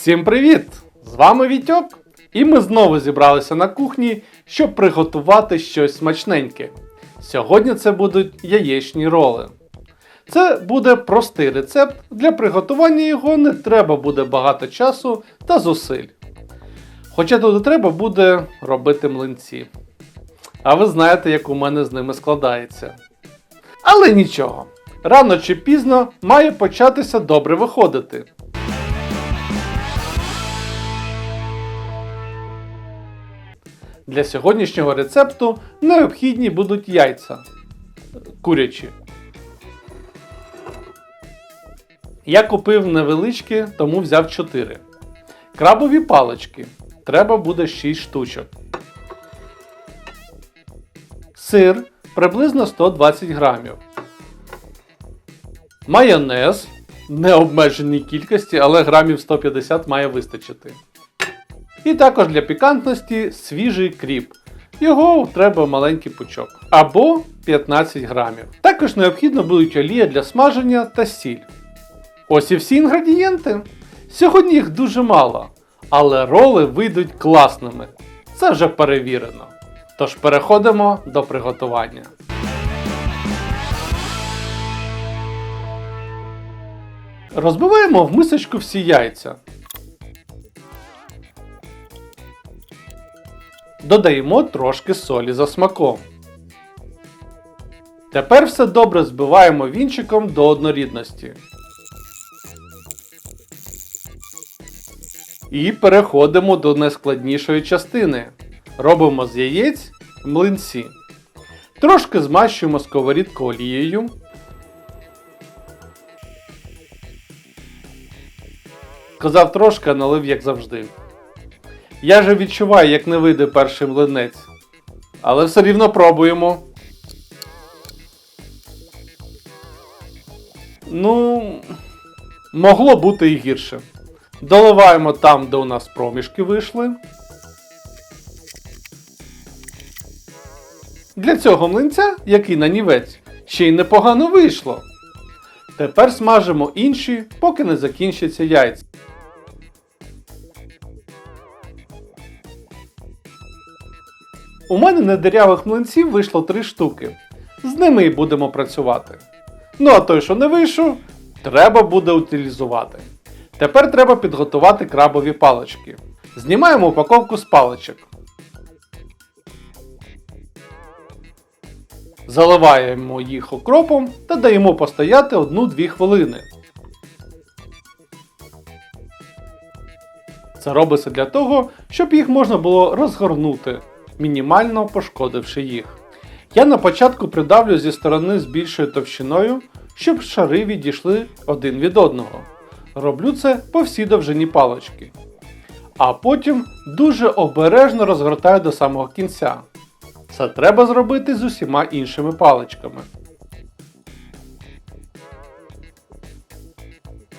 Всім привіт! З вами Вітьок, і ми знову зібралися на кухні, щоб приготувати щось смачненьке. Сьогодні це будуть яєчні роли. Це буде простий рецепт, для приготування його не треба буде багато часу та зусиль. Хоча тут треба буде робити млинці. А ви знаєте, як у мене з ними складається. Але нічого, рано чи пізно має початися добре виходити. Для сьогоднішнього рецепту необхідні будуть яйця курячі. Я купив невеличкі, тому взяв 4. Крабові палички. Треба буде 6 штучок. Сир приблизно 120 грамів. Майонез не обмеженій кількості, але грамів 150 має вистачити. І також для пікантності свіжий кріп. Його треба маленький пучок. Або 15 грамів. Також необхідно будуть олія для смаження та сіль. Ось і всі інгредієнти. Сьогодні їх дуже мало, але роли вийдуть класними. Це вже перевірено. Тож переходимо до приготування. Розбиваємо в мисочку всі яйця. Додаємо трошки солі за смаком. Тепер все добре збиваємо вінчиком до однорідності. І переходимо до найскладнішої частини. Робимо з яєць млинці. Трошки змащуємо сковорідку олією. Сказав трошки, а налив як завжди. Я же відчуваю, як не вийде перший млинець. Але все рівно пробуємо. Ну, могло бути і гірше. Доливаємо там, де у нас проміжки вийшли. Для цього млинця, який нанівець, ще й непогано вийшло. Тепер смажимо інші, поки не закінчаться яйця. У мене недирявих млинців вийшло 3 штуки. З ними і будемо працювати. Ну а той, що не вийшов, треба буде утилізувати. Тепер треба підготувати крабові палички. Знімаємо упаковку з паличок. Заливаємо їх окропом та даємо постояти 1-2 хвилини. Це робиться для того, щоб їх можна було розгорнути, мінімально пошкодивши їх. Я на початку придавлю зі сторони з більшою товщиною, щоб шари відійшли один від одного. Роблю це по всій довжині палички. А потім дуже обережно розгортаю до самого кінця. Це треба зробити з усіма іншими паличками.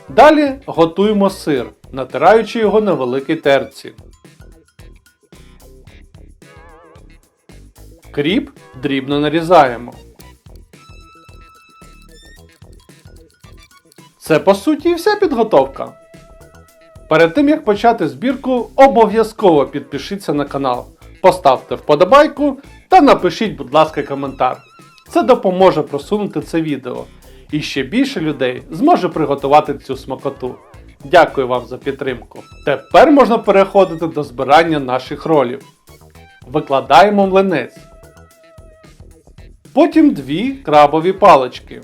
Далі готуємо сир, натираючи його на великій терці. Кріп дрібно нарізаємо. Це по суті вся підготовка. Перед тим як почати збірку, обов'язково підпишіться на канал, поставте вподобайку та напишіть, будь ласка, коментар. Це допоможе просунути це відео. І ще більше людей зможе приготувати цю смакоту. Дякую вам за підтримку. Тепер можна переходити до збирання наших ролів. Викладаємо млинець. Потім дві крабові палички.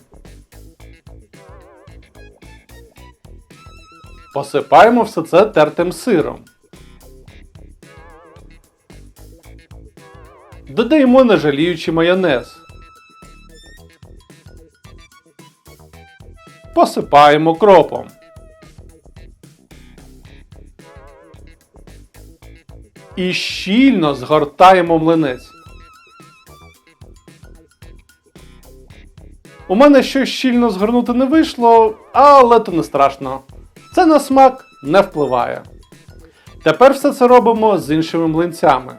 Посипаємо все це тертим сиром. Додаємо нежаліючий майонез. Посипаємо кропом. І щільно згортаємо млинець. У мене щось щільно згорнути не вийшло, але то не страшно. Це на смак не впливає. Тепер все це робимо з іншими млинцями.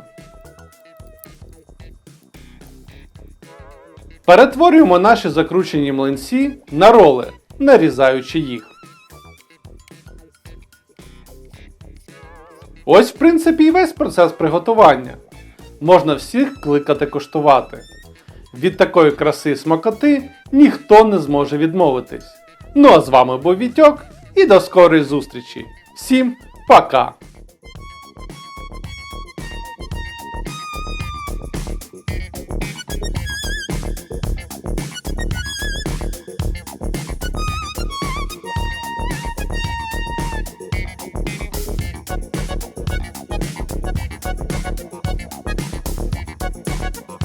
Перетворюємо наші закручені млинці на роли, нарізаючи їх. Ось, в принципі, і весь процес приготування. Можна всіх кликати куштувати. Від такої краси і смакоти ніхто не зможе відмовитись. Ну а з вами був Вітьок і до скорої зустрічі. Всім пока!